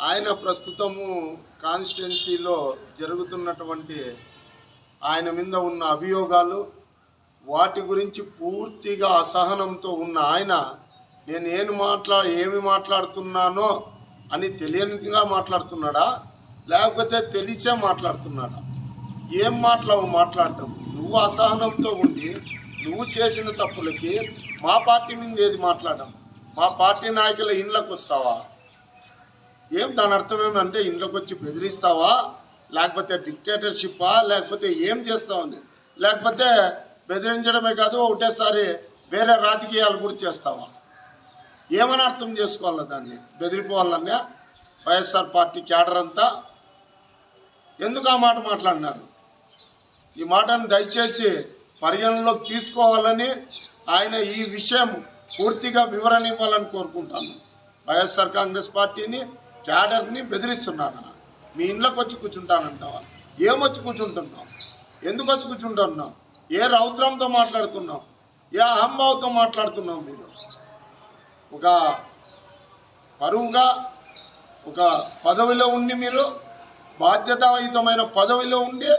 ఆయన ప్రస్తుతము కాన్స్టిట్యున్సీలో జరుగుతున్నటువంటి ఆయన మీద ఉన్న అభియోగాలు వాటి గురించి పూర్తిగా అసహనంతో ఉన్న ఆయన నేను ఏం మాట్లా ఏమి మాట్లాడుతున్నానో అని తెలియనిగా మాట్లాడుతున్నాడా? లేకపోతే తెలిసే మాట్లాడుతున్నాడా? ఏం మాట్లావు మాట్లాడటం నువ్వు అసహనంతో ఉండి నువ్వు చేసిన తప్పులకి మా పార్టీ మీద ఏది మాట్లాడడం? మా పార్టీ నాయకుల ఇండ్లకు వస్తావా? ఏం దాని అర్థం ఏమంటే ఇంట్లోకి వచ్చి బెదిరిస్తావా? లేకపోతే డిక్టేటర్షిప్పా లేకపోతే ఏం చేస్తావని లేకపోతే బెదిరించడమే కాదు ఒకటేసారి వేరే రాజకీయాలు కూడా చేస్తావా? ఏమని అర్థం చేసుకోవాలి దాన్ని? బెదిరిపోవాలన్నా? వైఎస్ఆర్ పార్టీ క్యాడర్ అంతా? ఎందుకు ఆ మాట మాట్లాడినారు? ఈ మాటను దయచేసి పరిగణలోకి తీసుకోవాలని ఆయన ఈ విషయం పూర్తిగా వివరణ ఇవ్వాలని కోరుకుంటాను. వైఎస్ఆర్ కాంగ్రెస్ పార్టీని క్యాడర్ని బెదిరిస్తున్నారా మీ ఇంట్లోకి వచ్చి కూర్చుంటానంటావా? ఏమొచ్చి కూర్చుంటున్నావు? ఎందుకు వచ్చి కూర్చుంటున్నావు? ఏ రౌద్రంతో మాట్లాడుతున్నావు? ఏ అహంభావంతో మాట్లాడుతున్నావు మీరు? ఒక పరువుగా ఒక పదవిలో ఉండి మీరు బాధ్యతాయుతమైన పదవిలో ఉండి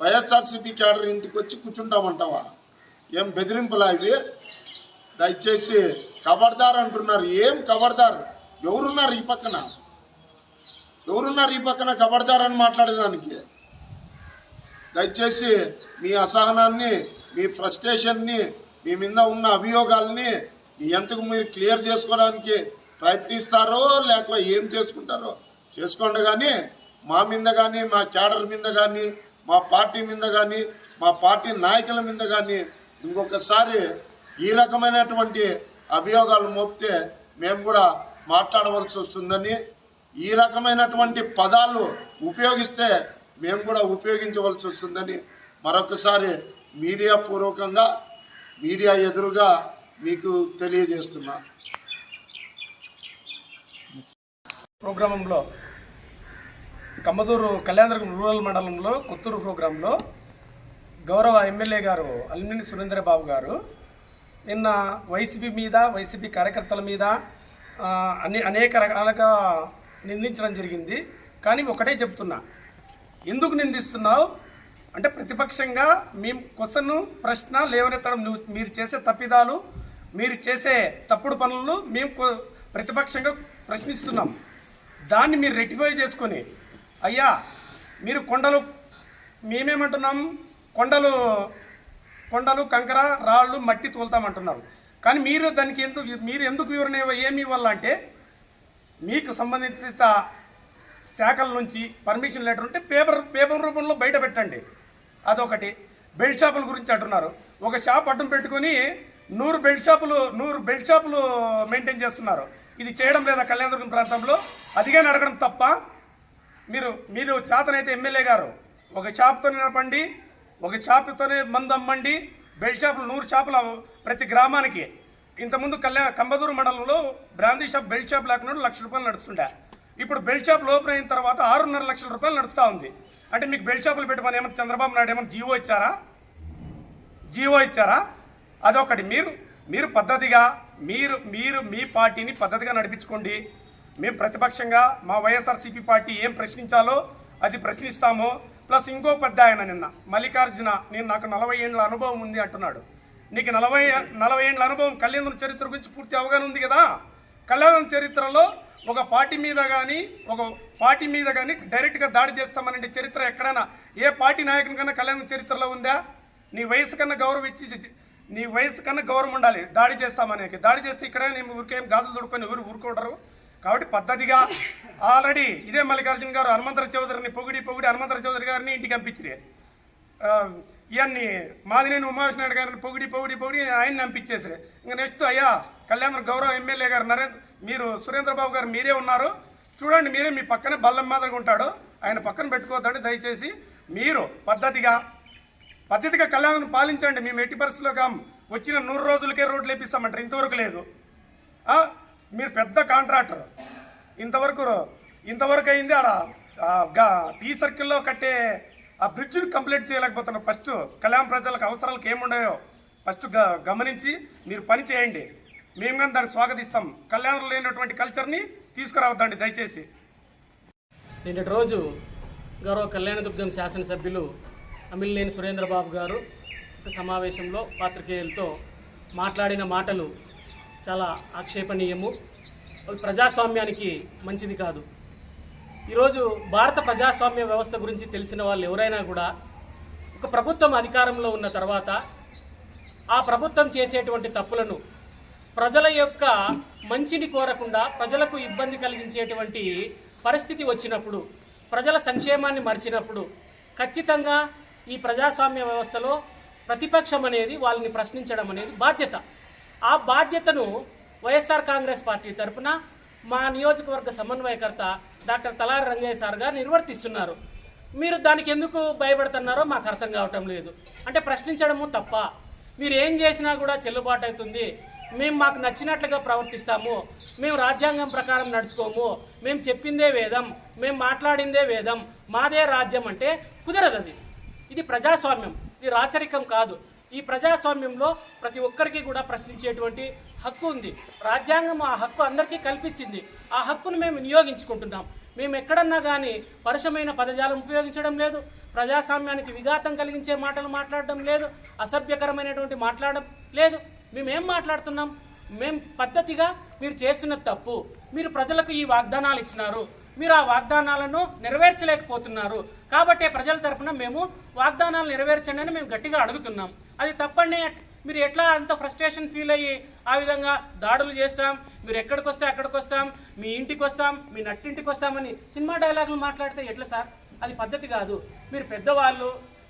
వైఎస్ఆర్సీపీ క్యాడర్ ఇంటికి వచ్చి కూర్చుంటామంటావా? ఏం బెదిరింపులా ఇవి? దయచేసి కబర్దార్ అంటున్నారు. ఏం కబర్దార్? ఎవరున్నారు ఈ పక్కన? ఎవరున్నారు ఈ పక్కన కబడతారని మాట్లాడేదానికి? దయచేసి మీ అసహనాన్ని మీ ఫ్రస్ట్రేషన్ని మీ మీద ఉన్న అభియోగాల్ని ఎంతకు మీరు క్లియర్ చేసుకోవడానికి ప్రయత్నిస్తారో లేక ఏం చేసుకుంటారో చేసుకోండి కానీ మా మీద కానీ మా క్యాడర్ మీద కానీ మా పార్టీ మీద కానీ మా పార్టీ నాయకుల మీద కానీ ఇంకొకసారి ఈ రకమైనటువంటి అభియోగాలు మోపితే మేము కూడా మాట్లాడవలసి వస్తుందని ఈ రకమైనటువంటి పదాలు ఉపయోగిస్తే మేము కూడా ఉపయోగించవలసి వస్తుందని మరొకసారి మీడియా పూర్వకంగా మీడియా ఎదురుగా మీకు తెలియజేస్తున్నా. ప్రోగ్రామంలో కమ్మదూరు కళ్యాణదుర్గం రూరల్ మండలంలో కొత్తూరు ప్రోగ్రాంలో గౌరవ ఎమ్మెల్యే గారు అల్మిని సురేంద్రబాబు గారు నిన్న వైసీపీ మీద వైసీపీ కార్యకర్తల మీద అన్ని అనే అనేక రకాలుగా నిందించడం జరిగింది. కానీ ఒకటే చెప్తున్నా. ఎందుకు నిందిస్తున్నావు? అంటే ప్రతిపక్షంగా మేము క్వశ్చన్ ప్రశ్న లేవనెత్తడం నువ్వు మీరు చేసే తప్పిదాలు మీరు చేసే తప్పుడు పనులను మేము ప్రతిపక్షంగా ప్రశ్నిస్తున్నాం. దాన్ని మీరు రెక్టిఫై చేసుకొని అయ్యా మీరు కొండలు మేమేమంటున్నాం? కొండలు కొండలు కంకర రాళ్ళు మట్టి తోలుతామంటున్నారు. కానీ మీరు దానికి ఎందుకు మీరు ఎందుకు వివరణ ఏమి ఇవ్వాలంటే మీకు సంబంధించిన శాఖల నుంచి పర్మిషన్ లెటర్ ఉంటే పేపర్ పేపర్ రూపంలో బయట పెట్టండి. అదొకటి. బెల్ట్ షాపుల గురించి అంటున్నారు. ఒక షాప్ అడ్డం పెట్టుకొని నూరు బెల్ట్ షాపులు నూరు బెల్ట్ షాపులు మెయింటైన్ చేస్తున్నారు. ఇది చేయడం లేదా కళ్యాణదుర్గం ప్రాంతంలో? అదిగా నడకడం తప్ప మీరు మీరు చేతనైతే ఎమ్మెల్యే గారు ఒక షాప్తో నడపండి ఒక షాపుతోనే మందు అమ్మండి బెల్ట్ షాపులు నూరు షాపులు ప్రతి గ్రామానికి. ఇంతకుముందు కళ్యాణ కంబదూరు మండలంలో బ్రాందీ షాప్ బెల్ట్ షాప్ లేకుండా లక్ష రూపాయలు నడుస్తుండే. ఇప్పుడు బెల్ట్ షాప్ లోపల అయిన తర్వాత ఆరున్నర లక్షల రూపాయలు నడుస్తూ ఉంది. అంటే మీకు బెల్ట్ షాపులు పెట్టమని ఏమన్నా చంద్రబాబు నాయుడు ఏమన్నా జీవో ఇచ్చారా? జీవో ఇచ్చారా? అదొకటి. మీరు మీరు పద్ధతిగా మీరు మీరు మీ పార్టీని పద్ధతిగా నడిపించుకోండి. మేము ప్రతిపక్షంగా మా వైఎస్ఆర్సీపీ పార్టీ ఏం ప్రశ్నించాలో అది ప్రశ్నిస్తాము. ప్లస్ ఇంకో పెద్ద ఆయన నిన్న మల్లికార్జున నేను నాకు నలభై ఏండ్ల అనుభవం ఉంది అంటున్నాడు. నీకు నలభై నలభై ఏండ్ల అనుభవం కళ్యాణం చరిత్ర గురించి పూర్తి అవగాహన ఉంది కదా? కళ్యాణం చరిత్రలో ఒక పార్టీ మీద కానీ ఒక పార్టీ మీద కానీ డైరెక్ట్గా దాడి చేస్తామనే చరిత్ర ఎక్కడైనా? ఏ పార్టీ నాయకుని కన్నా కళ్యాణ చరిత్రలో ఉందా? నీ వయసు కన్నా గౌరవం ఇచ్చి నీ వయసు కన్నా గౌరవం ఉండాలి. దాడి చేస్తామనే దాడి చేస్తే ఇక్కడే నేను ఊరికేం గాజులు దొడుకొని ఎవరు ఊరుకుంటారు కాబట్టి పద్ధతిగా ఆల్రెడీ ఇదే మల్లికార్జున గారు హనుమంతర చౌదరిని పొగిడి పొగిడి హనుమంతర చౌదరి గారిని ఇంటికి పంపించిరే. ఇవన్నీ మాదినేని ఉమావేశ్ గారిని పొగిడి పొగిడి పొగిడి ఆయన్ని నంపించేసారు. ఇంకా నెక్స్ట్ అయ్యా కళ్యాణ గౌరవ ఎమ్మెల్యే గారు నరేంద్ర మీరు సురేంద్రబాబు గారు మీరే ఉన్నారు. చూడండి మీరే మీ పక్కనే బల్లం మాదిరిగా ఉంటాడు. ఆయన పక్కన పెట్టుకోతాడు దయచేసి. మీరు పద్ధతిగా పద్ధతిగా కళ్యాణం పాలించండి. మేము ఎట్టి పరిస్థితుల్లో వచ్చిన నూరు రోజులకే రోడ్లు వేపిస్తామంటారు. ఇంతవరకు లేదు. మీరు పెద్ద కాంట్రాక్టర్. ఇంతవరకు ఇంతవరకు అయింది ఆడ టీ సర్కిల్లో కట్టే ఆ బ్రిడ్జ్ని కంప్లీట్ చేయలేకపోతున్నారు. ఫస్ట్ కళ్యాణ ప్రజలకు అవసరాలకు ఏముండాయో ఫస్ట్ గ- గమనించి మీరు పని చేయండి. మేము కానీ దాన్ని స్వాగతిస్తాం. కళ్యాణంలో లేనటువంటి కల్చర్ని తీసుకురావద్దండి దయచేసి. నిన్నటి రోజు గౌరవ కళ్యాణదుర్గం శాసనసభ్యులు అమిలినేని సురేంద్రబాబు గారు సమావేశంలో పాత్రికేయులతో మాట్లాడిన మాటలు చాలా ఆక్షేపణీయము. ప్రజాస్వామ్యానికి మంచిది కాదు. ఈరోజు భారత ప్రజాస్వామ్య వ్యవస్థ గురించి తెలిసిన వాళ్ళు ఎవరైనా కూడా ఒక ప్రభుత్వం అధికారంలో ఉన్న తర్వాత ఆ ప్రభుత్వం చేసేటువంటి తప్పులను ప్రజల యొక్క మంచిని కోరకుండా ప్రజలకు ఇబ్బంది కలిగించేటువంటి పరిస్థితి వచ్చినప్పుడు ప్రజల సంక్షేమాన్ని మరిచినప్పుడు ఖచ్చితంగా ఈ ప్రజాస్వామ్య వ్యవస్థలో ప్రతిపక్షం అనేది వాళ్ళని ప్రశ్నించడం అనేది బాధ్యత. ఆ బాధ్యతను వైఎస్ఆర్ కాంగ్రెస్ పార్టీ తరఫున మా నియోజకవర్గ సమన్వయకర్త డాక్టర్ తలారి రంగయ్య సార్ గారు నిర్వర్తిస్తున్నారు. మీరు దానికి ఎందుకు భయపడుతున్నారో మాకు అర్థం కావటం లేదు. అంటే ప్రశ్నించడము తప్ప. మీరు ఏం చేసినా కూడా చెల్లుబాటు అవుతుంది. మేము మాకు నచ్చినట్లుగా ప్రవర్తిస్తాము. మేము రాజ్యాంగం ప్రకారం నడుచుకోము. మేము చెప్పిందే వేదం. మేము మాట్లాడిందే వేదం. మాదే రాజ్యం అంటే కుదరదు అది. ఇది ప్రజాస్వామ్యం. ఇది రాచరికం కాదు. ఈ ప్రజాస్వామ్యంలో ప్రతి ఒక్కరికి కూడా ప్రశ్నించేటువంటి హక్కు ఉంది. రాజ్యాంగం ఆ హక్కు అందరికీ కల్పించింది. ఆ హక్కును మేము వినియోగించుకుంటున్నాం. మేము ఎక్కడన్నా కానీ పరుషమైన పదజాలం ఉపయోగించడం లేదు. ప్రజాస్వామ్యానికి విఘాతం కలిగించే మాటలు మాట్లాడడం లేదు. అసభ్యకరమైనటువంటి మాట్లాడడం లేదు. మేమేం మాట్లాడుతున్నాం? మేము పద్ధతిగా మీరు చేస్తున్న తప్పు. మీరు ప్రజలకు ఈ వాగ్దానాలు ఇచ్చినారు. మీరు ఆ వాగ్దానాలను నెరవేర్చలేకపోతున్నారు. కాబట్టి ప్రజల తరఫున మేము వాగ్దానాలు నెరవేర్చండి అని మేము గట్టిగా అడుగుతున్నాం. అది తప్పండి మీరు ఎట్లా అంత ఫ్రస్ట్రేషన్ ఫీల్ అయ్యి ఆ విధంగా దాడులు చేస్తాం? మీరు ఎక్కడికి వస్తే అక్కడికి వస్తాం? మీ ఇంటికి వస్తాం? మీ నట్టింటికి వస్తామని సినిమా డైలాగులు మాట్లాడితే ఎట్లా సార్? అది పద్ధతి కాదు. మీరు పెద్దవాళ్ళు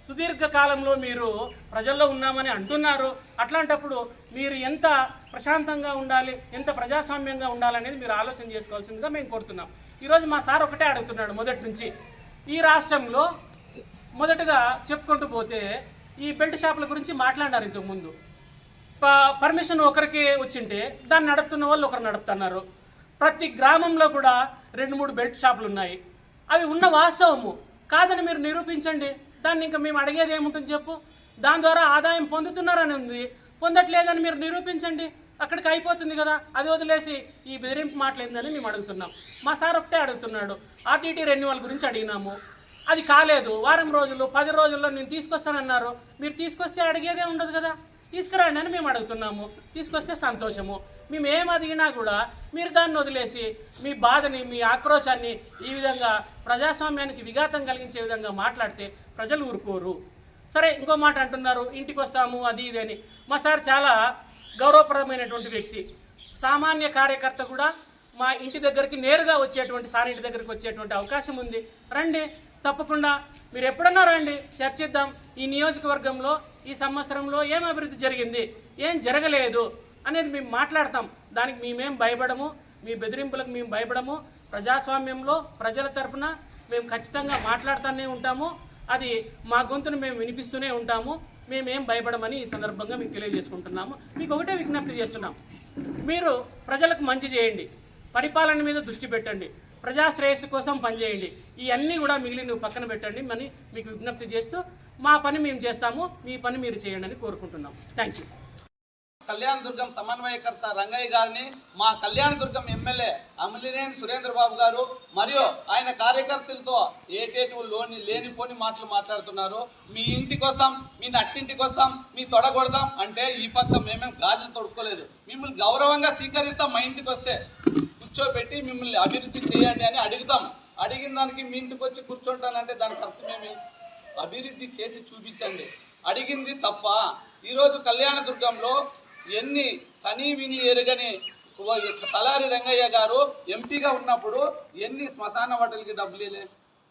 సుదీర్ఘ కాలంలో మీరు ప్రజల్లో ఉన్నామని అంటున్నారు. అట్లాంటప్పుడు మీరు ఎంత ప్రశాంతంగా ఉండాలి ఎంత ప్రజాస్వామ్యంగా ఉండాలనేది మీరు ఆలోచన చేసుకోవాల్సిందిగా మేము కోరుతున్నాం. ఈరోజు మా సార్ ఒకటే అడుగుతున్నాడు మొదటి నుంచి. ఈ రాష్ట్రంలో మొదటగా చెప్పుకుంటూ పోతే ఈ బెల్ట్ షాపుల గురించి మాట్లాడారు ఇంతకుముందు. పర్మిషన్ ఒకరికి వచ్చింటే దాన్ని నడుపుతున్న వాళ్ళు ఒకరు నడుపుతున్నారు. ప్రతి గ్రామంలో కూడా రెండు మూడు బెల్ట్ షాపులు ఉన్నాయి. అవి ఉన్న వాస్తవము. కాదని మీరు నిరూపించండి. దాన్ని ఇంకా మేము అడిగేది ఏముంటుంది చెప్పు? దాని ద్వారా ఆదాయం పొందుతున్నారని ఉంది. పొందట్లేదని మీరు నిరూపించండి. అక్కడికి అయిపోతుంది కదా. అది వదిలేసి ఈ బెదిరింపు మాటలేందని మేము అడుగుతున్నాం. మా సార్ ఒకటే అడుగుతున్నాడు. ఆర్టీటీ రెన్యువల్ గురించి అడిగినాము. అది కాలేదు. వారం రోజులు పది రోజుల్లో నేను తీసుకొస్తానన్నారు. మీరు తీసుకొస్తే అడిగేదే ఉండదు కదా. తీసుకురండి అని మేము అడుగుతున్నాము. తీసుకొస్తే సంతోషము. మేము ఏం అడిగినా కూడా మీరు దాన్ని వదిలేసి మీ బాధని మీ ఆక్రోశాన్ని ఈ విధంగా ప్రజాస్వామ్యానికి విఘాతం కలిగించే విధంగా మాట్లాడితే ప్రజలు ఊరుకోరు. సరే ఇంకో మాట అంటున్నారు ఇంటికి వస్తాము అది ఇది అని. మా సార్ చాలా గౌరవప్రదమైనటువంటి వ్యక్తి. సామాన్య కార్యకర్త కూడా మా ఇంటి దగ్గరికి నేరుగా వచ్చేటువంటి సార్ ఇంటి దగ్గరికి వచ్చేటువంటి అవకాశం ఉంది. రండి తప్పకుండా మీరు ఎప్పుడన్నా రండి చర్చిద్దాం. ఈ నియోజకవర్గంలో ఈ సంవత్సరంలో ఏం అభివృద్ధి జరిగింది ఏం జరగలేదు అనేది మేము మాట్లాడతాం. దానికి మేమేం భయపడము మీ బెదిరింపులకు మేము భయపడము. ప్రజాస్వామ్యంలో ప్రజల తరపున మేము ఖచ్చితంగా మాట్లాడుతూనే ఉంటాము. అది మా గొంతును మేము వినిపిస్తూనే ఉంటాము. మేమేం భయపడమని ఈ సందర్భంగా మీకు తెలియజేసుకుంటున్నాము. మీకు ఒకటే విజ్ఞప్తి చేస్తున్నాం. మీరు ప్రజలకు మంచి చేయండి. పరిపాలన మీద దృష్టి పెట్టండి. ప్రజాశ్రేయస్సు కోసం పనిచేయండి. ఇవన్నీ కూడా మిగిలి నువ్వు పక్కన పెట్టండి మరి మీకు విజ్ఞప్తి చేస్తూ మా పని మేము చేస్తాము మీ పని మీరు చేయండి అని కోరుకుంటున్నాం. థ్యాంక్ యూ కళ్యాణ దుర్గం సమన్వయకర్త రంగయ్య గారిని మా కళ్యాణ దుర్గం ఎమ్మెల్యే అమలినేని సురేంద్ర బాబు గారు మరియు ఆయన కార్యకర్తలతో ఏటేటు లోని లేనిపోని మాటలు మాట్లాడుతున్నారు. మీ ఇంటికి వస్తాం మీ నట్టింటికి వస్తాం మీ తొడగొడదాం అంటే ఈ పక్క మేమేం గాజులు తొడుక్కోలేదు. మిమ్మల్ని గౌరవంగా స్వీకరిస్తాం మా ఇంటికి వస్తే. కూర్చోబెట్టి మిమ్మల్ని అభివృద్ధి చేయండి అని అడుగుతాం. అడిగిన దానికి మీ ఇంటికి వచ్చి కూర్చుంటానంటే దానికి అర్థమేమి అభివృద్ధి చేసి చూపించండి. అడిగింది తప్ప ఈరోజు కళ్యాణ దుర్గంలో ఎన్ని కనీ విని ఎరుగని తలారి రంగయ్య గారు ఎంపీగా ఉన్నప్పుడు ఎన్ని శ్మశాన వాటలకి డబ్బులు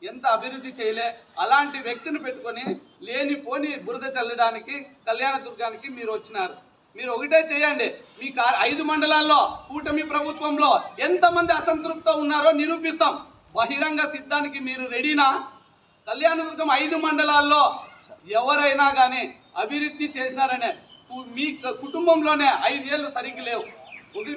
ఎంత అభివృద్ధి చేయలే అలాంటి వ్యక్తిని పెట్టుకొని లేనిపోని బురద చల్లడానికి కళ్యాణ దుర్గానికి మీరు వచ్చినారు. మీరు ఒకటే చేయండి. మీ ఐదు మండలాల్లో కూటమి ప్రభుత్వంలో ఎంతమంది అసంతృప్త ఉన్నారో నిరూపిస్తాం. బహిరంగ సిద్ధానికి మీరు రెడీనా? కళ్యాణదుర్గం ఐదు మండలాల్లో ఎవరైనా కానీ అభివృద్ధి చేసినారనే మీ కుటుంబంలోనే కుటుంబంలోనే ఐదేళ్ళు సరిగ్గా లేవు.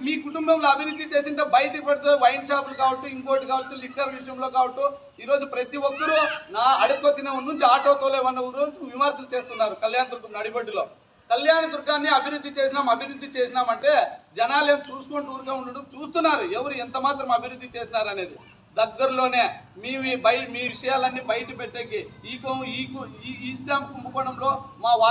మీ కుటుంబంలో అభివృద్ధి చేసింటే బయటికి పెడితే వైన్ షాపులు కావచ్చు ఇంకోటి కావచ్చు లిక్కర్ విషయంలో కావచ్చు ఈరోజు ప్రతి ఒక్కరూ నా అడుక్కో తినే నుంచి ఆటో తోలేవన్న ఊరు విమర్శలు చేస్తున్నారు కళ్యాణ దుర్గం నడిబడ్డులో. కళ్యాణ దుర్గాన్ని అభివృద్ధి చేసినాం అభివృద్ధి చేసినామంటే జనాలు ఏం చూసుకుంటూ ఊరుగా ఉండడం చూస్తున్నారు. ఎవరు ఎంత మాత్రం అభివృద్ధి చేసినారు అనేది. దగ్గరలోనే మీ మీ బయ మీ విషయాలన్నీ బయట పెట్టేకి ఈ ఈ ఈ ఈ స్టాంప్ కుంభకోణంలో మా వాళ్ళ